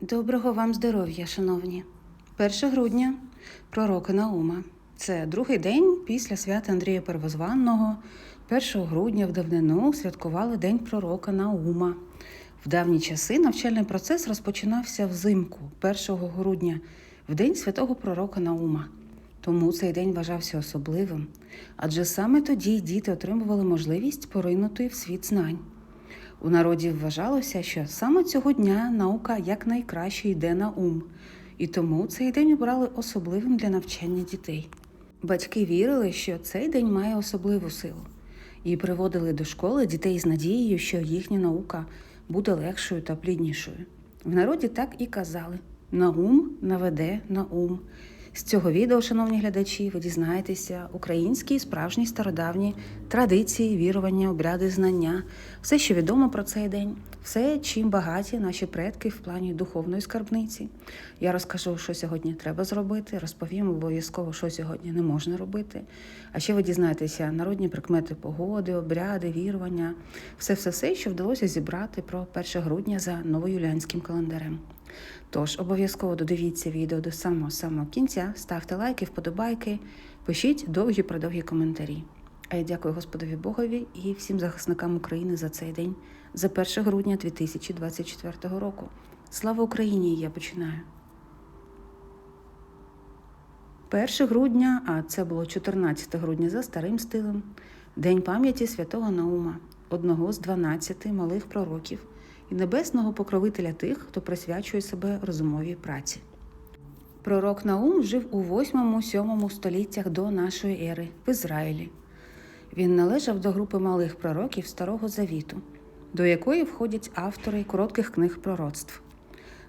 Доброго вам здоров'я, шановні. 1 грудня пророка Наума. Це другий день після свята Андрія Первозванного. 1 грудня в давнину святкували День пророка Наума. В давні часи навчальний процес розпочинався взимку, 1 грудня, в день святого пророка Наума. Тому цей день вважався особливим, адже саме тоді діти отримували можливість поринути в світ знань. У народі вважалося, що саме цього дня наука якнайкраще йде на ум, і тому цей день обрали особливим для навчання дітей. Батьки вірили, що цей день має особливу силу, і приводили до школи дітей з надією, що їхня наука буде легшою та пліднішою. В народі так і казали: на ум наведе на ум. З цього відео, шановні глядачі, ви дізнаєтеся українські справжні стародавні традиції, вірування, обряди, знання, все, що відомо про цей день, все, чим багаті наші предки в плані духовної скарбниці. Я розкажу, що сьогодні треба зробити, розповім обов'язково, що сьогодні не можна робити. А ще ви дізнаєтеся народні прикмети погоди, обряди, вірування, все, все, все, що вдалося зібрати про 1 грудня за новоюліанським календарем. Тож обов'язково додивіться відео до самого самого кінця, ставте лайки, вподобайки, пишіть довгі продовгі коментарі. А я дякую Господові Богові і всім захисникам України за цей день, за 1 грудня 2024 року. Слава Україні! Я починаю. 1 грудня, а це було 14 грудня за старим стилем, День пам'яті святого Наума, одного з 12 малих пророків і небесного покровителя тих, хто присвячує себе розумовій праці. Пророк Наум жив у 8-7 століттях до нашої ери в Ізраїлі. Він належав до групи малих пророків Старого Завіту, до якої входять автори коротких книг пророцтв.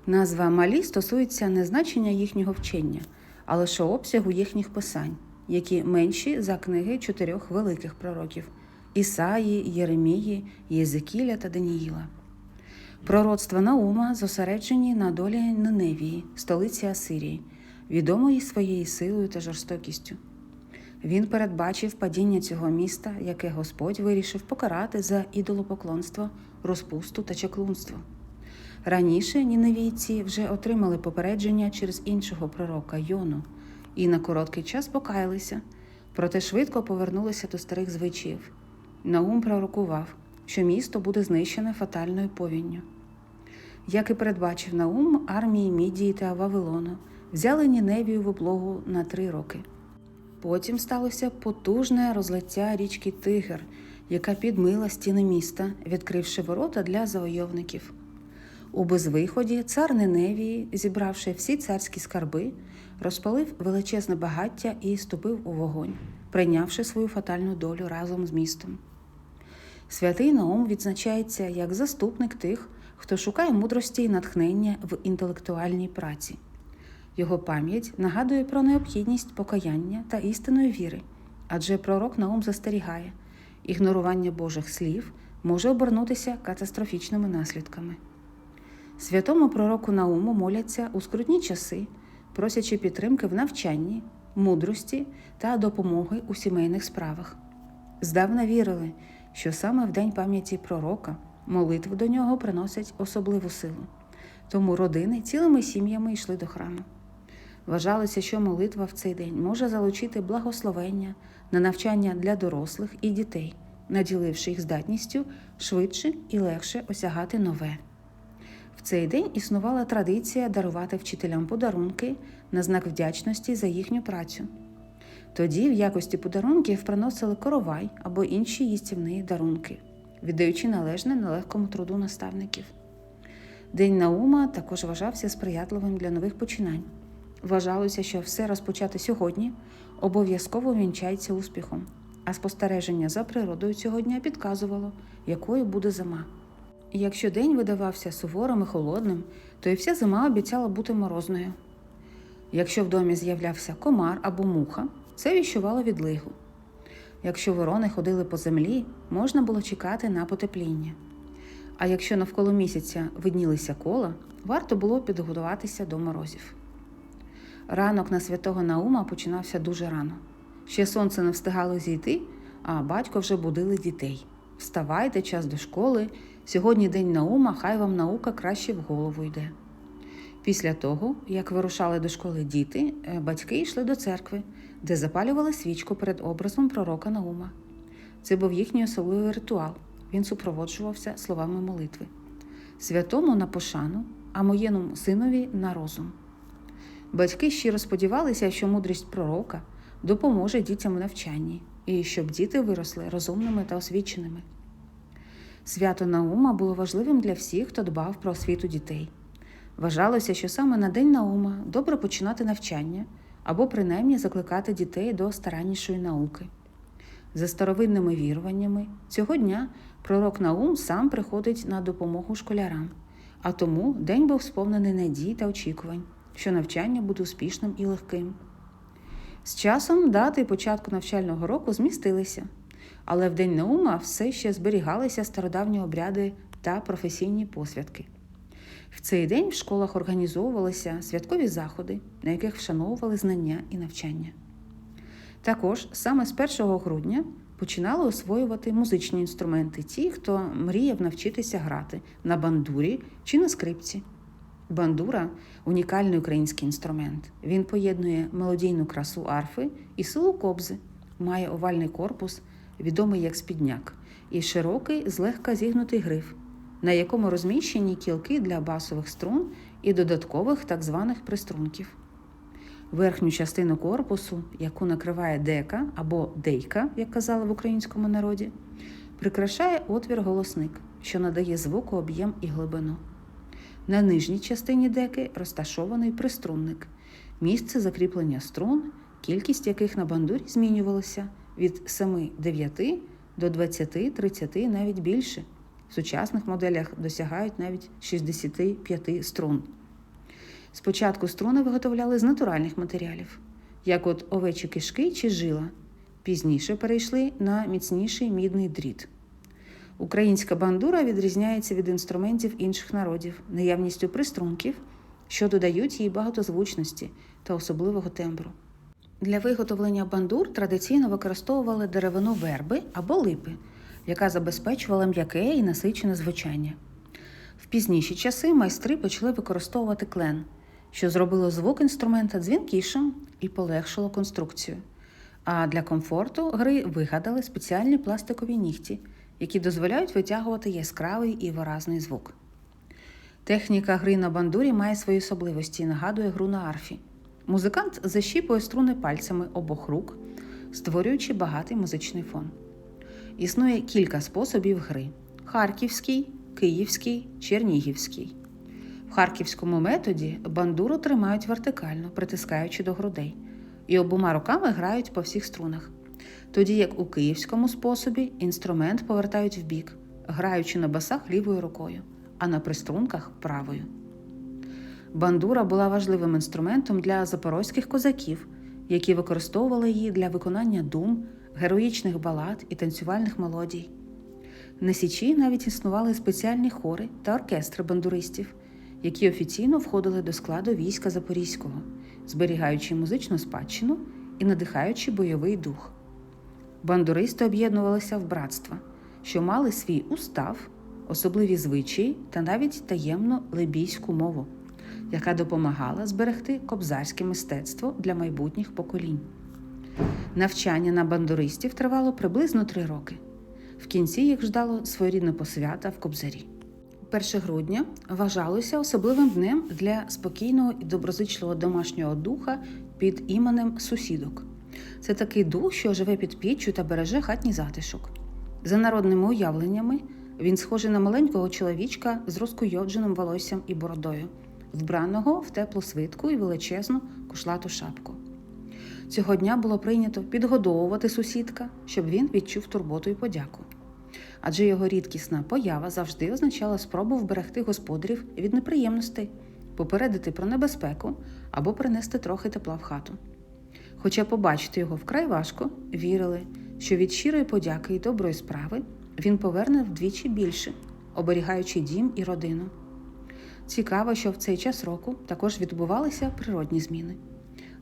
Назва малі стосується не значення їхнього вчення, а лише обсягу їхніх писань, які менші за книги чотирьох великих пророків Ісаї, Єремії, Єзекіля та Даніїла. Пророцтва Наума зосереджені на долі Ниневії, столиці Асирії, відомої своєю силою та жорстокістю. Він передбачив падіння цього міста, яке Господь вирішив покарати за ідолопоклонство, розпусту та чаклунство. Раніше ніневійці вже отримали попередження через іншого пророка Йону і на короткий час покаялися, проте швидко повернулися до старих звичаїв. Наум пророкував, що місто буде знищене фатальною повінню. Як і передбачив Наум, армії Мідії та Вавилону взяли Ніневію в облогу на три роки. Потім сталося потужне розлиття річки Тигр, яка підмила стіни міста, відкривши ворота для завойовників. У безвиході цар Ниневії, зібравши всі царські скарби, розпалив величезне багаття і ступив у вогонь, прийнявши свою фатальну долю разом з містом. Святий Наум відзначається як заступник тих, хто шукає мудрості і натхнення в інтелектуальній праці. Його пам'ять нагадує про необхідність покаяння та істинної віри, адже пророк Наум застерігає, ігнорування Божих слів може обернутися катастрофічними наслідками. Святому пророку Науму моляться у скрутні часи, просячи підтримки в навчанні, мудрості та допомоги у сімейних справах. Здавна вірили, що саме в день пам'яті пророка молитви до нього приносять особливу силу, тому родини цілими сім'ями йшли до храму. Вважалося, що молитва в цей день може залучити благословення на навчання для дорослих і дітей, наділивши їх здатністю швидше і легше осягати нове. В цей день існувала традиція дарувати вчителям подарунки на знак вдячності за їхню працю. Тоді в якості подарунків приносили коровай або інші їстівні дарунки, віддаючи належне нелегкому труду наставників. День Наума також вважався сприятливим для нових починань. Вважалося, що все розпочати сьогодні обов'язково вінчається успіхом, а спостереження за природою цього дня підказувало, якою буде зима. Якщо день видавався суворим і холодним, то і вся зима обіцяла бути морозною. Якщо в домі з'являвся комар або муха, це віщувало відлигу. Якщо ворони ходили по землі, можна було чекати на потепління. А якщо навколо місяця виднілися кола, варто було підготуватися до морозів. Ранок на святого Наума починався дуже рано. Ще сонце не встигало зійти, а батько вже будили дітей. Вставайте, час до школи. Сьогодні день Наума, хай вам наука краще в голову йде. Після того, як вирушали до школи діти, е, батьки йшли до церкви, де запалювали свічку перед образом пророка Наума. Це був їхній особливий ритуал. Він супроводжувався словами молитви. Святому на пошану, а моєму синові на розум. Батьки щиро сподівалися, що мудрість пророка допоможе дітям у навчанні і щоб діти виросли розумними та освіченими. Свято Наума було важливим для всіх, хто дбав про освіту дітей. Вважалося, що саме на День Наума добре починати навчання або принаймні закликати дітей до стараннішої науки. За старовинними віруваннями, цього дня пророк Наум сам приходить на допомогу школярам, а тому день був сповнений надій та очікувань, що навчання буде успішним і легким. З часом дати початку навчального року змістилися, але в День Наума все ще зберігалися стародавні обряди та професійні посвятки. В цей день в школах організовувалися святкові заходи, на яких вшановували знання і навчання. Також саме з 1 грудня починали освоювати музичні інструменти ті, хто мріяв навчитися грати на бандурі чи на скрипці. Бандура унікальний український інструмент. Він поєднує мелодійну красу арфи і силу кобзи, має овальний корпус, відомий як спідняк, і широкий, злегка зігнутий гриф, на якому розміщені кілки для басових струн і додаткових так званих приструнків. Верхню частину корпусу, яку накриває дека або дейка, як казали в українському народі, прикрашає отвір голосник, що надає звуку об'єм і глибину. На нижній частині деки розташований приструнник, місце закріплення струн, кількість яких на бандурі змінювалася від 7-9 до 20-30 навіть більше. В сучасних моделях досягають навіть 65 струн. Спочатку струни виготовляли з натуральних матеріалів, як от овечі кишки чи жила. Пізніше перейшли на міцніший мідний дріт. Українська бандура відрізняється від інструментів інших народів наявністю приструнків, що додають їй багатозвучності та особливого тембру. Для виготовлення бандур традиційно використовували деревину верби або липи, яка забезпечувала м'яке і насичене звучання. В пізніші часи майстри почали використовувати клен, що зробило звук інструмента дзвінкішим і полегшило конструкцію. А для комфорту гри вигадали спеціальні пластикові нігті, які дозволяють витягувати яскравий і виразний звук. Техніка гри на бандурі має свої особливості і нагадує гру на арфі. Музикант защіпує струни пальцями обох рук, створюючи багатий музичний фон. Існує кілька способів гри: харківський, київський, чернігівський. В харківському методі бандуру тримають вертикально, притискаючи до грудей, і обома руками грають по всіх струнах. Тоді як у київському способі інструмент повертають вбік, граючи на басах лівою рукою, а на приструнках правою. Бандура була важливим інструментом для запорозьких козаків, які використовували її для виконання дум, героїчних балад і танцювальних мелодій. На Січі навіть існували спеціальні хори та оркестри бандуристів, які офіційно входили до складу війська Запорізького, зберігаючи музичну спадщину і надихаючи бойовий дух. Бандуристи об'єднувалися в братства, що мали свій устав, особливі звичаї та навіть таємну лебійську мову, яка допомагала зберегти кобзарське мистецтво для майбутніх поколінь. Навчання на бандуристів тривало приблизно три роки. В кінці їх ждало своєрідне посвята в Кобзарі. 1 грудня вважалося особливим днем для спокійного і доброзичливого домашнього духа під іменем сусідок. Це такий дух, що живе під піччю та береже хатній затишок. За народними уявленнями, він схожий на маленького чоловічка з розкуйодженим волоссям і бородою, вбраного в теплу свитку і величезну кушлату шапку. Цього дня було прийнято підгодовувати сусідка, щоб він відчув турботу і подяку. Адже його рідкісна поява завжди означала спробу вберегти господарів від неприємностей, попередити про небезпеку або принести трохи тепла в хату. Хоча побачити його вкрай важко, вірили, що від щирої подяки і доброї справи він поверне вдвічі більше, оберігаючи дім і родину. Цікаво, що в цей час року також відбувалися природні зміни.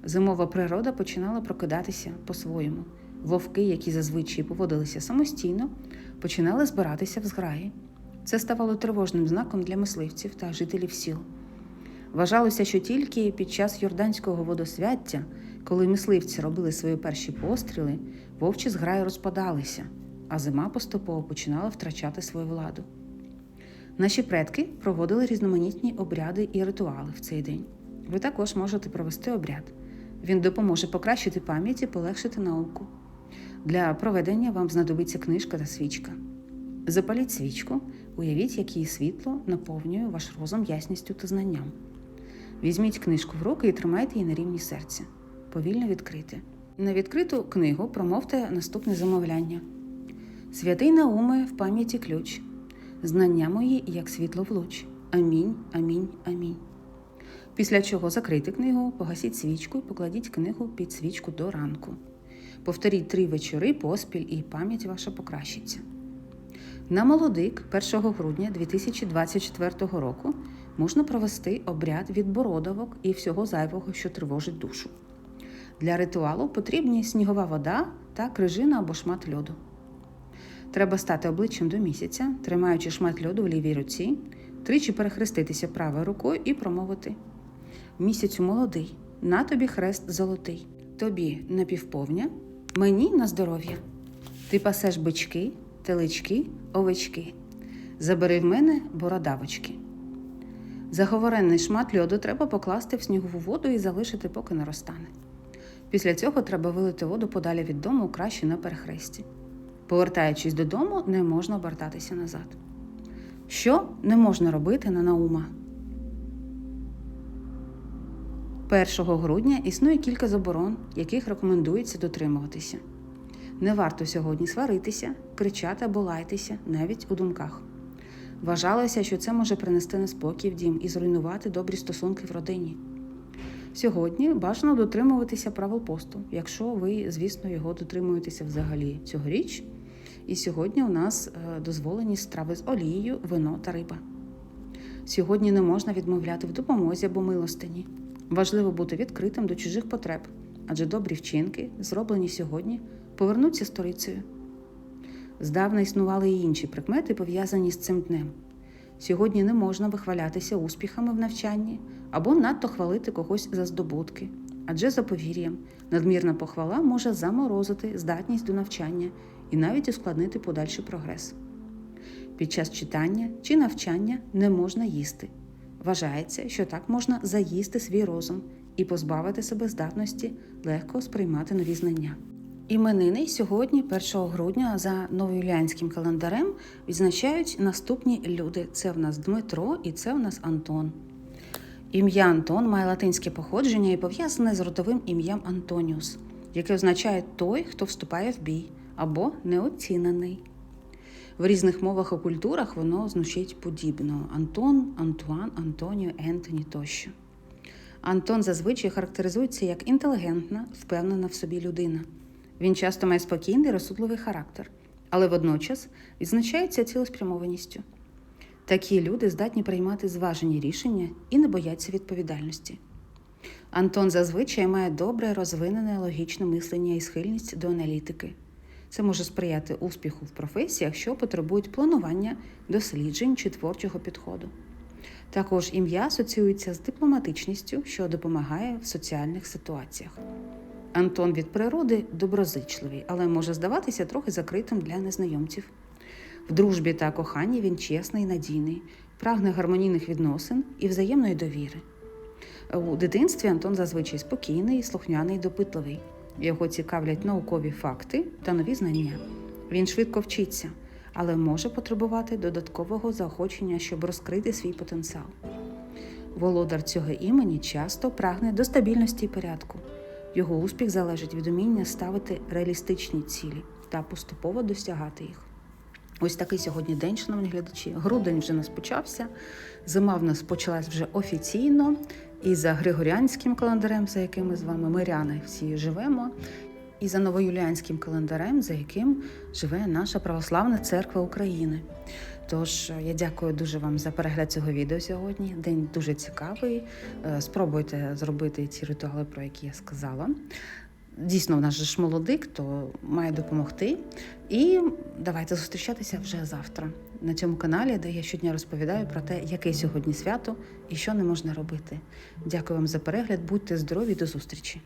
Зимова природа починала прокидатися по-своєму. Вовки, які зазвичай поводилися самостійно, починали збиратися в зграї. Це ставало тривожним знаком для мисливців та жителів сіл. Вважалося, що тільки під час Йорданського водосвяття, коли мисливці робили свої перші постріли, вовчі зграї розпадалися, а зима поступово починала втрачати свою владу. Наші предки проводили різноманітні обряди і ритуали в цей день. Ви також можете провести обряд. Він допоможе покращити пам'ять і полегшити науку. Для проведення вам знадобиться книжка та свічка. Запаліть свічку, уявіть, як її світло наповнює ваш розум ясністю та знанням. Візьміть книжку в руки і тримайте її на рівні серця. Повільно відкрити. На відкриту книгу промовте наступне замовляння. Святий Науме в пам'яті ключ. Знання мої, як світло в луч. Амінь, амінь, амінь. Після чого закрийте книгу, погасіть свічку і покладіть книгу під свічку до ранку. Повторіть три вечори поспіль, і пам'ять ваша покращиться. На молодик 1 грудня 2024 року можна провести обряд відбородовок і всього зайвого, що тривожить душу. Для ритуалу потрібні снігова вода та крижина або шмат льоду. Треба стати обличчям до місяця, тримаючи шмат льоду в лівій руці, тричі перехреститися правою рукою і промовити: Місяцю молодий, на тобі хрест золотий, тобі на півповня, мені на здоров'я. Ти пасеш бички, телички, овечки. Забери в мене бородавочки. Заговоренний шмат льоду треба покласти в снігову воду і залишити, поки не розтане. Після цього треба вилити воду подалі від дому краще на перехресті. Повертаючись додому, не можна обертатися назад. Що не можна робити на наума? 1 грудня існує кілька заборон, яких рекомендується дотримуватися. Не варто сьогодні сваритися, кричати або лайтеся навіть у думках. Вважалося, що це може принести неспокій в дім і зруйнувати добрі стосунки в родині. Сьогодні бажано дотримуватися правил посту, якщо ви, звісно, його дотримуєтеся взагалі цьогоріч. І сьогодні у нас е, дозволені страви з олією, вино та риба. Сьогодні не можна відмовляти в допомозі або милостині. Важливо бути відкритим до чужих потреб, адже добрі вчинки, зроблені сьогодні, повернуться сторицею. Здавна існували і інші прикмети, пов'язані з цим днем. Сьогодні не можна вихвалятися успіхами в навчанні або надто хвалити когось за здобутки, адже за повір'ям надмірна похвала може заморозити здатність до навчання і навіть ускладнити подальший прогрес. Під час читання чи навчання не можна їсти. Вважається, що так можна заїсти свій розум і позбавити себе здатності легко сприймати нові знання. Іменини сьогодні, 1 грудня, за новоюліанським календарем відзначають наступні люди: це в нас Дмитро і це в нас Антон. Ім'я Антон має латинське походження і пов'язане з родовим ім'ям Антоніус, яке означає той, хто вступає в бій або неоцінений. В різних мовах і культурах воно звучить подібно: Антон, Антуан, Антоніо, Ентоні тощо. Антон зазвичай характеризується як інтелігентна, впевнена в собі людина. Він часто має спокійний, розсудливий характер, але водночас відзначається цілеспрямованістю. Такі люди здатні приймати зважені рішення і не бояться відповідальності. Антон зазвичай має добре розвинене логічне мислення і схильність до аналітики. Це може сприяти успіху в професіях, що потребують планування, досліджень чи творчого підходу. Також ім'я асоціюється з дипломатичністю, що допомагає в соціальних ситуаціях. Антон від природи доброзичливий, але може здаватися трохи закритим для незнайомців. В дружбі та коханні він чесний, надійний, прагне гармонійних відносин і взаємної довіри. У дитинстві Антон зазвичай спокійний, слухняний, допитливий. Його цікавлять наукові факти та нові знання. Він швидко вчиться, але може потребувати додаткового заохочення, щоб розкрити свій потенціал. Володар цього імені часто прагне до стабільності і порядку. Його успіх залежить від уміння ставити реалістичні цілі та поступово досягати їх. Ось такий сьогодні день, шановні глядачі. Грудень вже нас почався. Зима в нас почалась вже офіційно. І за Григоріанським календарем, за яким ми з вами миряни всі живемо, і за новоюліанським календарем, за яким живе наша православна церква України. Тож я дякую дуже вам за перегляд цього відео сьогодні. День дуже цікавий. Е, Спробуйте зробити ці ритуали, про які я сказала. Дійсно, в нас же ж молодик, то має допомогти. І давайте зустрічатися вже завтра. На цьому каналі, де я щодня розповідаю про те, яке сьогодні свято і що не можна робити. Дякую вам за перегляд. Будьте здорові, до зустрічі!